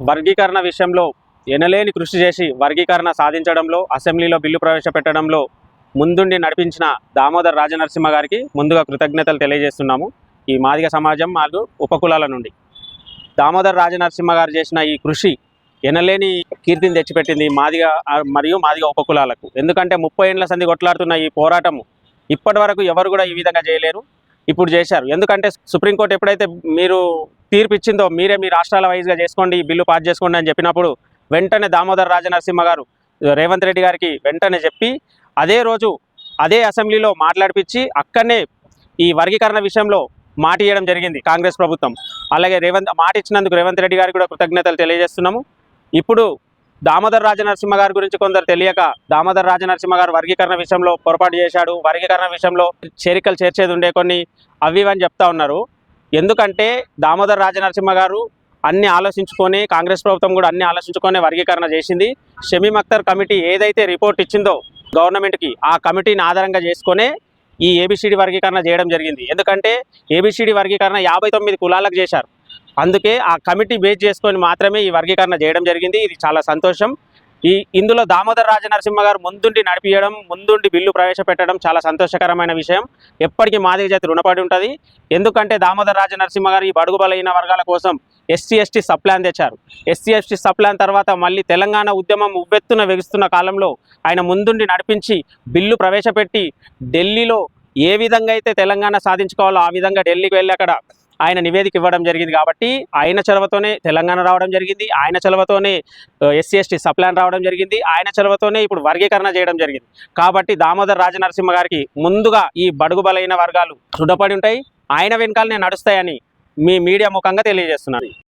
వర్గీకరణ విషయంలో ఎనలేని కృషి చేసి వర్గీకరణ సాధించడంలో అసెంబ్లీలో బిల్లు ప్రవేశపెట్టడంలో ముందుండి నడిపించిన దామోదర్ రాజనరసింహ గారికి ముందుగా కృతజ్ఞతలు తెలియజేస్తున్నాము. ఈ మాదిగ సమాజం మాకు ఉపకులాల నుండి. దామోదర్ రాజనరసింహ గారు చేసిన ఈ కృషి ఎనలేని కీర్తిని తెచ్చిపెట్టింది మాదిగ మరియు మాదిగ ఉపకులాలకు. ఎందుకంటే ముప్పై ఏండ్ల సంధి కొట్లాడుతున్న ఈ పోరాటము ఇప్పటి వరకు ఎవరు కూడా ఈ విధంగా చేయలేరు. ఇప్పుడు చేశారు. ఎందుకంటే సుప్రీంకోర్టు ఎప్పుడైతే మీరు తీర్పు ఇచ్చిందో మీరే మీ రాష్ట్రాల వైజ్గా చేసుకోండి ఈ బిల్లు పాస్ చేసుకోండి అని చెప్పినప్పుడు వెంటనే దామోదర్ రాజనరసింహ గారు రేవంత్ రెడ్డి గారికి వెంటనే చెప్పి అదే రోజు అదే అసెంబ్లీలో మాట్లాడిపించి అక్కడనే ఈ వర్గీకరణ విషయంలో మాట ఇవ్వడం జరిగింది కాంగ్రెస్ ప్రభుత్వం. అలాగే రేవంత్ మాట ఇచ్చినందుకు రేవంత్ రెడ్డి గారికి కూడా కృతజ్ఞతలు తెలియజేస్తున్నాము. ఇప్పుడు దామోదర్ రాజనరసింహ గారి గురించి కొందరు తెలియక దామోదర్ రాజనరసింహ గారు వర్గీకరణ విషయంలో పొరపాటు చేశాడు. వర్గీకరణ విషయంలో చేరికలు చేర్చేది ఉండే కొన్ని అవి అని చెప్తా ఉన్నారు. ఎందుకంటే దామోదర్ రాజనరసింహ గారు అన్ని ఆలోచించుకొని కాంగ్రెస్ ప్రభుత్వం కూడా అన్ని ఆలోచించుకొని వర్గీకరణ చేసింది. షమీమ్ అఖ్తర్ కమిటీ ఏదైతే రిపోర్ట్ ఇచ్చిందో గవర్నమెంట్కి ఆ కమిటీని ఆధారంగా చేసుకునే ఈ ఏబిసిడి వర్గీకరణ చేయడం జరిగింది. ఎందుకంటే ఏబిసిడి వర్గీకరణ యాభై తొమ్మిది కులాలకు చేశారు. అందుకే ఆ కమిటీ బేస్ చేసుకొని మాత్రమే ఈ వర్గీకరణ చేయడం జరిగింది. ఇది చాలా సంతోషం. ఈ ఇందులో దామోదర్ రాజనరసింహ గారు ముందుండి నడిపించడం ముందుండి బిల్లు ప్రవేశపెట్టడం చాలా సంతోషకరమైన విషయం. ఎప్పటికీ మాదిరి జాతి రుణపడి ఉంటుంది. ఎందుకంటే దామోదర్ రాజనరసింహ గారు ఈ బడుగు బలైన వర్గాల కోసం ఎస్సీ ఎస్టీ సప్లాన్ తెచ్చారు. ఎస్సీ ఎస్టీ సప్లాన్ తర్వాత మళ్ళీ తెలంగాణ ఉద్యమం ఉవ్వెత్తున వెగుస్తున్న కాలంలో ఆయన ముందుండి నడిపించి బిల్లు ప్రవేశపెట్టి ఢిల్లీలో ఏ విధంగా అయితే తెలంగాణ సాధించుకోవాలో ఆ విధంగా ఢిల్లీకి వెళ్ళి అక్కడ ఆయన నివేదిక ఇవ్వడం జరిగింది కాబట్టి ఆయన చొరవతోనే తెలంగాణ రావడం జరిగింది. ఆయన చొరవతోనే ఎస్సీ ఎస్టీ సప్లాన్ రావడం జరిగింది. ఆయన చొరవతోనే ఇప్పుడు వర్గీకరణ చేయడం జరిగింది. కాబట్టి దామోదర్ రాజనరసింహ గారికి ముందుగా ఈ బడుగు బలైన వర్గాలు దృఢపడి ఉంటాయి. ఆయన వెనకాలనే నడుస్తాయని మీ మీడియా ముఖంగా తెలియజేస్తున్నాను